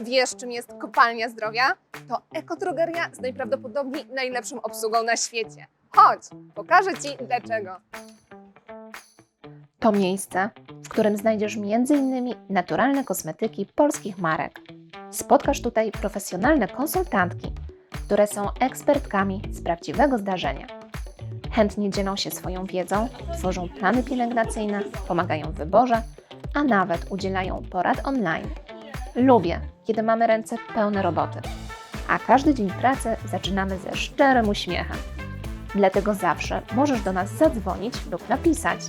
Wiesz, czym jest kopalnia zdrowia? To ekodrogeria z najprawdopodobniej najlepszą obsługą na świecie. Chodź, pokażę Ci dlaczego. To miejsce, w którym znajdziesz m.in. naturalne kosmetyki polskich marek. Spotkasz tutaj profesjonalne konsultantki, które są ekspertkami z prawdziwego zdarzenia. Chętnie dzielą się swoją wiedzą, tworzą plany pielęgnacyjne, pomagają w wyborze, a nawet udzielają porad online. Lubię, kiedy mamy ręce pełne roboty, a każdy dzień pracy zaczynamy ze szczerym uśmiechem. Dlatego zawsze możesz do nas zadzwonić lub napisać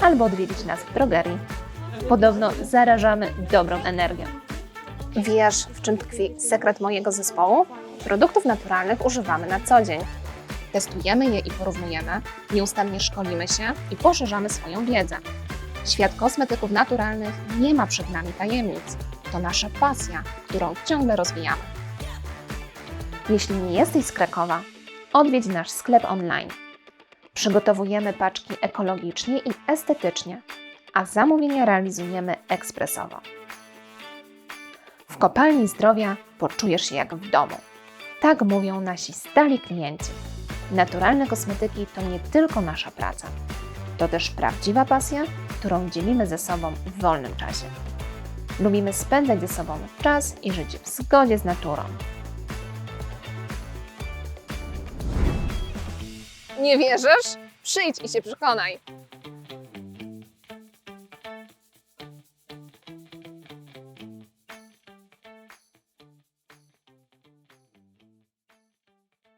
albo odwiedzić nas w drogerii. Podobno zarażamy dobrą energią. Wiesz, w czym tkwi sekret mojego zespołu? Produktów naturalnych używamy na co dzień. Testujemy je i porównujemy, nieustannie szkolimy się i poszerzamy swoją wiedzę. Świat kosmetyków naturalnych nie ma przed nami tajemnic. To nasza pasja, którą ciągle rozwijamy. Jeśli nie jesteś z Krakowa, odwiedź nasz sklep online. Przygotowujemy paczki ekologicznie i estetycznie, a zamówienia realizujemy ekspresowo. W kopalni zdrowia poczujesz się jak w domu. Tak mówią nasi stali klienci. Naturalne kosmetyki to nie tylko nasza praca, to też prawdziwa pasja, którą dzielimy ze sobą w wolnym czasie. Lubimy spędzać ze sobą czas i żyć w zgodzie z naturą. Nie wierzysz? Przyjdź i się przekonaj.